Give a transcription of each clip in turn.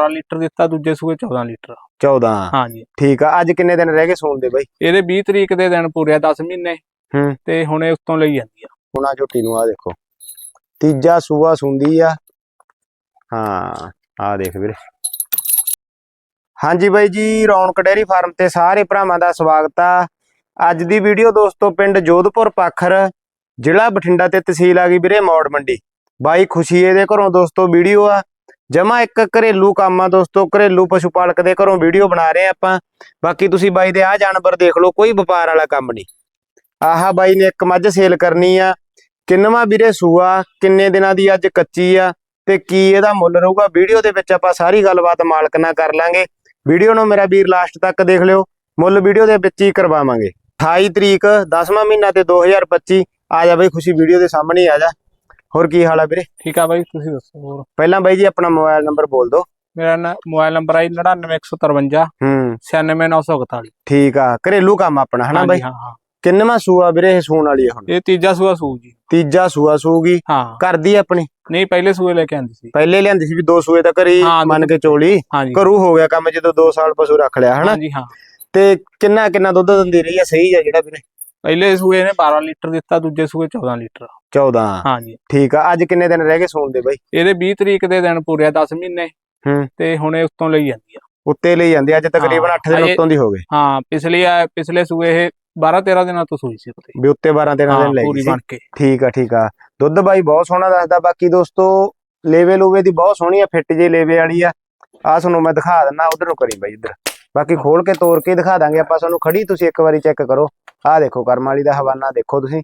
12 litre ਦਿੱਤਾ ਦੂਜੇ ਸੂਏ 14 ਲੀਟਰ। 14 ਹਾਂਜੀ। ਠੀਕ ਆ ਅੱਜ ਕਿੰਨੇ ਦਿਨ ਰਹਿ ਗਏ ਸੂਣ ਦੇ ਬਾਈ? ਇਹਦੇ 20 ਤਰੀਕ ਦੇ ਦਿਨ ਪੂਰੇ ਆ 10 ਮਹੀਨੇ। ਹੂੰ। ਤੇ ਹੁਣ ਇਹ ਉੱਤੋਂ ਲਈ ਜਾਂਦੀ ਆ। ਹੁਣਾ ਝੋਟੀ ਨੂੰ ਆ ਦੇਖੋ। ਤੀਜਾ ਸੂਆ ਸੁੰਦੀ ਆ। ਹਾਂ ਆ ਦੇਖ ਵੀਰੇ। ਹਾਂਜੀ ਬਾਈ ਜੀ ਰੌਣਕ ਡੇਅਰੀ ਫਾਰਮ ਤੇ ਸਾਰੇ ਭਰਾਵਾਂ ਦਾ ਸਵਾਗਤ ਆ। ਅੱਜ ਦੀ ਵੀਡੀਓ ਦੋਸਤੋ ਪਿੰਡ ਜੋਧਪੁਰ ਪਾਖਰ ਜ਼ਿਲ੍ਹਾ ਬਠਿੰਡਾ ਤੇ ਤਹਿਸੀਲ ਆ ਗਈ ਵੀਰੇ ਮੌੜ ਮੰਡੀ। ਬਾਈ ਖੁਸ਼ੀਏ ਦੇ ਘਰੋਂ ਦੋਸਤੋ ਵੀਡੀਓ ਆ। ਜਮਾ ਇੱਕ ਘਰੇਲੂ ਕੰਮ ਆ ਦੋਸਤੋ, ਘਰੇਲੂ ਪਸ਼ੂ ਪਾਲਕ ਦੇ ਘਰੋਂ ਵੀਡੀਓ ਬਣਾ ਰਹੇ ਆ ਆਪਾਂ। ਬਾਕੀ ਤੁਸੀਂ ਬਾਈ ਦੇ ਆਹ ਜਾਨਵਰ ਦੇਖ ਲਓ, ਕੋਈ ਵਪਾਰ ਵਾਲਾ ਕੰਮ ਨਹੀਂ। ਆਹਾ ਬਾਈ ਨੇ ਇੱਕ ਮੱਝ ਸੇਲ ਕਰਨੀ ਆ। ਕਿੰਨਵਾ ਵੀਰੇ ਸੂਆ, ਕਿੰਨੇ ਦਿਨਾਂ ਦੀ ਅੱਜ ਕੱਚੀ ਆ ਤੇ ਕੀ ਇਹਦਾ ਮੁੱਲ ਰਹੂਗਾ? ਵੀਡੀਓ ਦੇ ਵਿੱਚ ਆਪਾਂ ਸਾਰੀ ਗੱਲਬਾਤ ਮਾਲਕ ਨਾਲ ਕਰ ਲਾਂਗੇ। ਵੀਡੀਓ ਨੂੰ ਮੇਰਾ ਵੀਰ ਲਾਸਟ ਤੱਕ ਦੇਖ ਲਿਓ। ਮੁੱਲ ਵੀਡੀਓ ਦੇ ਵਿੱਚ ਹੀ ਕਰਵਾਵਾਂਗੇ। 28 ਤਰੀਕ 10ਵਾਂ ਮਹੀਨਾ ਤੇ 2025 ਆ ਜਾ ਬਈ, ਖੁਸ਼ੀ ਵੀਡੀਓ ਦੇ ਸਾਹਮਣੇ ਆ ਜਾ। ਹੋਰ ਕੀ ਹਾਲ ਆ ਵੀਰੇ? ਠੀਕ ਆ ਬਾਈ ਤੁਸੀਂ ਦੱਸੋ ਹੋਰ? ਪਹਿਲਾਂ ਬਾਈ ਜੀ ਆਪਣਾ ਮੋਬਾਈਲ ਨੰਬਰ ਬੋਲ ਦਿਓ। ਮੇਰਾ ਮੋਬਾਈਲ ਨੰਬਰ ਹੈ। 99153 ਹੂੰ 96941 ਠੀਕ ਆ ਘਰੇਲੂ ਕੰਮ ਆਪਣਾ ਹਨਾ ਬਾਈ? ਹਾਂ ਹਾਂ। ਕਿੰਨਵਾ ਸੂਆ ਵੀਰੇ ਇਹ ਸੂਣ ਵਾਲੀ ਆ ਹੁਣ? ਇਹ ਤੀਜਾ ਸੂਆ ਸੂ ਜੀ। ਤੀਜਾ ਸੂਆ ਸੂਗੀ। ਹਾਂ। ਕਰਦੀ ਆਪਣੀ? ਨਹੀਂ ਪਹਿਲੇ ਸੂਏ ਲੈ ਕੇ ਆਂਦੀ ਸੀ। ਪਹਿਲੇ ਲਿਆਂਦੀ ਸੀ ਵੀ ਦੋ ਸੂਏ ਤਾਂ ਦੋ- ਮੰਨ ਕੇ ਚੋਲੀ। ਘਰੂ ਹੋ ਗਿਆ ਕੰਮ ਜਦੋਂ 2 ਸਾਲ ਪਸ਼ੂ ਰੱਖ ਲਿਆ ਹਨਾ? ਹਾਂਜੀ ਹਾਂ। ਤੇ ਕਿੰਨਾ ਕਿੰਨਾ ਦੁੱਧ ਦਿੰਦੀ ਰਹੀ ਆ ਸਹੀ ਆ ਜਿਹੜਾ ਵੀਰੇ? ਪਹਿਲੇ ਸੂਏ ਨੇ 12 ਲੀਟਰ ਦਿੱਤਾ ਦੂਜੇ ਸੂਏ 14 ਲੀਟਰ। 14 ਹਾਂਜੀ। ਠੀਕ ਆ ਅੱਜ ਕਿੰਨੇ ਦਿਨ ਰਹਿ ਗਏ ਸੂਣ ਦੇ ਬਾਈ? ਇਹਦੇ 20 ਤਰੀਕ ਦੇ ਦਿਨ ਪੂਰੇ ਆ 10 ਮਹੀਨੇ। ਹੂੰ। ਤੇ ਹੁਣ ਇਹ ਉੱਤੋਂ ਲਈ ਜਾਂਦੀ ਆ। ਉੱਤੇ ਲਈ ਜਾਂਦੇ ਅੱਜ ਤਕਰੀਬਨ ਹਾਂ, 8 ਦਿਨ ਉੱਤੋਂ ਦੀ ਹੋ ਗਏ। ਹਾਂ ਪਿਛਲੀ ਆ ਪਿਛਲੇ ਸੂਏ ਇਹ 12 13 ਦਿਨਾਂ ਤੋਂ ਸੂਈ ਸੀ ਉਤੇ। ਵੀ ਉੱਤੇ 12 13 ਹਾਂ ਦਿਨ ਲੈ ਪੂਰੀ ਗਈ ਸੀ। ਬਣ ਕੇ। ਠੀਕ ਆ ਠੀਕ ਆ। ਦੁੱਧ ਬਾਈ ਬਹੁਤ ਸੋਹਣਾ ਦੱਸਦਾ ਬਾਕੀ ਦੋਸਤੋ ਲੇਵੇ ਲੂਵੇ ਦੀ ਬਹੁਤ ਸੋਹਣੀ ਆ ਫਿੱਟ ਜੇ ਲੇਵੇ ਵਾਲੀ ਆ। ਆ ਤੁਹਾਨੂੰ ਮੈਂ ਦਿਖਾ ਦਿੰਦਾ ਉਧਰ ਨੂੰ ਕਰੀ ਬਾਈ ਇੱਧਰ। ਬਾਕੀ ਖੋਲ ਕੇ ਤੋੜ ਕੇ ਦਿਖਾ ਦਾਂਗੇ ਆਪਾਂ ਤੁਹਾਨੂੰ ਖੜੀ ਤੁਸੀਂ ਇੱਕ ਵਾਰੀ ਚੈੱਕ ਕਰੋ। ਆਹ ਦੇਖੋ ਕਰਮ ਵਾਲੀ ਦਾ ਹਵਾਨਾ ਦੇਖੋ ਤੁਸੀਂ।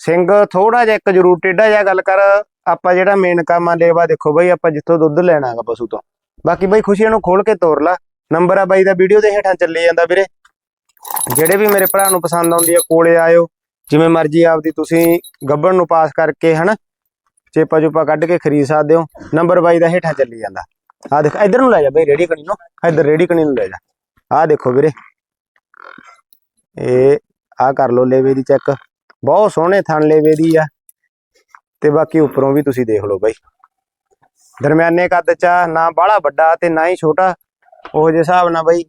ਸਿੰਘ ਥੋੜਾ ਜਿਹਾ ਇੱਕ ਜ਼ਰੂਰ ਟੇਢਾ ਜਿਹਾ ਗੱਲ ਕਰ, ਆਪਾਂ ਜਿਹੜਾ ਮੇਨ ਕੰਮ ਆ ਲੇਵਾ ਦੇਖੋ ਬਾਈ, ਆਪਾਂ ਜਿੱਥੋਂ ਦੁੱਧ ਲੈਣਾ ਪਸ਼ੂ ਤੋਂ। ਬਾਕੀ ਬਾਈ ਖੁਸ਼ੀ ਨੂੰ ਖੋਲ ਕੇ ਤੋੜ ਲਾ। ਨੰਬਰ ਆ ਬਾਈ ਦਾ ਵੀਡੀਓ ਦੇ ਹੇਠਾਂ ਚੱਲੀ ਜਾਂਦਾ ਵੀਰੇ। ਜਿਹੜੇ ਵੀ ਮੇਰੇ ਭਰਾ ਨੂੰ ਪਸੰਦ ਆਉਂਦੀ ਆ, ਕੋਲੇ ਆਇਓ। ਜਿਵੇਂ ਮਰਜ਼ੀ ਆਪਦੀ ਤੁਸੀਂ ਗੱਬਣ ਨੂੰ ਪਾਸ ਕਰਕੇ ਹਨਾ, ਚੇਪਾ ਚੁਪਾ ਕੱਢ ਕੇ ਖਰੀਦ ਸਕਦੇ ਹੋ। ਨੰਬਰ ਬਾਈ ਦਾ ਹੇਠਾਂ ਚੱਲੀ ਜਾਂਦਾ। ਆ ਦੇਖ, ਇਧਰ ਨੂੰ ਲੈ ਜਾ ਬਈ ਰੇੜੀ ਕਣੀ ਨੂੰ। ਇਧਰ ਰੇੜੀ ਕਣੀ ਨੂੰ ਲੈ ਜਾ। ਆ ਦੇਖੋ ਵੀਰੇ। ਇਹ ਆ ਕਰ ਲੋ ਲੇਵੇ ਦੀ ਚੈੱਕ ਬਹੁਤ ਸੋਹਣੇ ਥਣ ਲੇਵੇ ਦੀ ਆ। ਤੇ ਬਾਕੀ ਉੱਪਰੋਂ ਵੀ ਤੁਸੀਂ ਦੇਖ ਲਓ ਬਾਈ। ਦਰਮਿਆਨੇ ਕੱਦ ਚ ਨਾ ਬਾਹਲਾ ਵੱਡਾ ਤੇ ਨਾ ਹੀ ਛੋਟਾ। ਉਹ ਜੇ ਹਿਸਾਬ ਨਾਲ ਬਾਈ।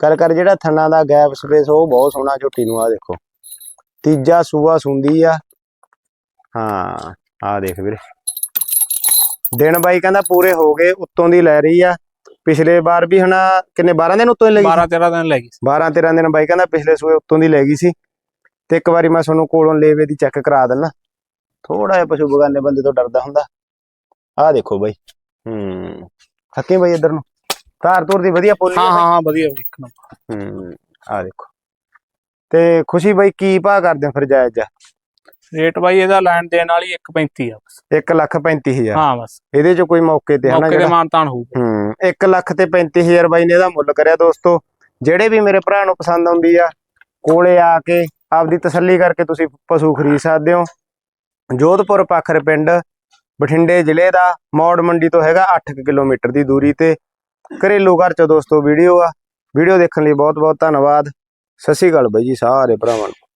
ਕਰ ਕਰ ਜਿਹੜਾ ਥਣਾ ਦਾ ਗੈਪ ਸਪੇਸ ਉਹ ਬਹੁਤ ਸੋਹਣਾ ਝੋਟੀ ਨੂੰ ਆ ਦੇਖੋ। ਤੀਜਾ ਸੂਆ ਸੁੰਦੀ ਆ। ਹਾਂ ਆ ਦੇਖ ਵੀਰੇ। ਦਿਨ ਬਾਈ ਕਹਿੰਦਾ ਪੂਰੇ ਹੋ ਗਏ, ਉੱਤੋਂ ਦੀ ਲੈ ਰਹੀ ਆ। ਪਿਛਲੇ ਵਾਰ ਵੀ ਹਨਾ ਕਿੰਨੇ 12 ਦਿਨ ਉੱਤੋਂ ਹੀ ਲੈ ਗਈ 12 13 ਦਿਨ ਲੈ ਗਈ ਸੀ। 12 13 ਦਿਨ ਬਾਈ ਕਹਿੰਦਾ ਪਿਛਲੇ ਸੂਏ ਉੱਤੋਂ ਦੀ ਲੈ ਗਈ ਸੀ। ਤੇ ਇੱਕ ਵਾਰੀ ਮੈਂ ਤੁਹਾਨੂੰ ਕੋਲੋਂ ਲੇਵੇ ਦੀ ਚੈੱਕ ਕਰਾ ਦਿੰਨਾ। ਥੋੜਾ ਜਿਹਾ ਪਸ਼ੂ ਬਗਾਨੇ ਬੰਦੇ ਤੋਂ ਡਰਦਾ ਹੁੰਦਾ। ਆਹ ਦੇਖੋ ਬਾਈ। ਹੂੰ। ਹੱਕੇ ਬਾਈ ਇੱਧਰ ਨੂੰ। ਧਾਰ ਧੂਰ ਦੀ ਵਧੀਆ ਪੋਲੀ ਹਾਂ ਹਾਂ ਹਾਂ ਵਧੀਆ ਇੱਕ ਨੰਬਰ। ਹੂੰ ਆਹ ਦੇਖੋ। ਤੇ ਖੁਸ਼ੀ ਬਾਈ ਕੀ ਭਾਅ ਕਰਦੇ ਹੋ ਫਿਰ ਜਾਇਜ਼? ਜਾ ਰੇਟ ਬਾਈ ਇਹਦਾ ਲੈਣ ਦੇਣ ਵਾਲੀ 1.35 ਆ ਬਸ। 1 ਲੱਖ 35000 ਹਾਂ ਬਸ। ਇਹਦੇ ਚ ਕੋਈ ਮੌਕੇ ਤੇ ਹਨਾ ਮੌਕੇ ਤੇ ਜਿਹੜਾ? ਮਾਨਤਾਨ ਹੋਊਗਾ। ਹੂੰ 1 ਲੱਖ ਤੇ 35000 ਬਾਈ ਨੇ ਇਹਦਾ ਮੁੱਲ ਕਰਿਆ ਦੋਸਤੋ। ਜਿਹੜੇ ਵੀ ਮੇਰੇ ਭਰਾ ਨੂੰ ਪਸੰਦ ਆਉਂਦੀ ਆ ਕੋਲੇ ਆ ਕੇ ਆਪਦੀ ਤਸੱਲੀ ਕਰਕੇ ਤੁਸੀਂ ਪਸ਼ੂ ਖਰੀਦ ਸਕਦੇ ਹੋ। ਜੋਧਪੁਰ ਪਾਖਰ ਪਿੰਡ ਬਠਿੰਡੇ ਜ਼ਿਲ੍ਹੇ ਦਾ ਮੌੜ ਮੰਡੀ ਤੋਂ ਹੈਗਾ 8 ਕਿਲੋਮੀਟਰ ਦੀ ਦੂਰੀ ਤੇ। ਘਰੇਲੂ ਘਰ ਚ ਦੋਸਤੋ ਵੀਡੀਓ ਆ। ਵੀਡੀਓ ਦੇਖਣ ਲਈ ਬਹੁਤ ਬਹੁਤ ਧੰਨਵਾਦ। ਸਤਿ ਸ਼੍ਰੀ ਅਕਾਲ ਬਾਈ ਜੀ ਸਾਰੇ ਭਰਾਵਾਂ ਨੂੰ।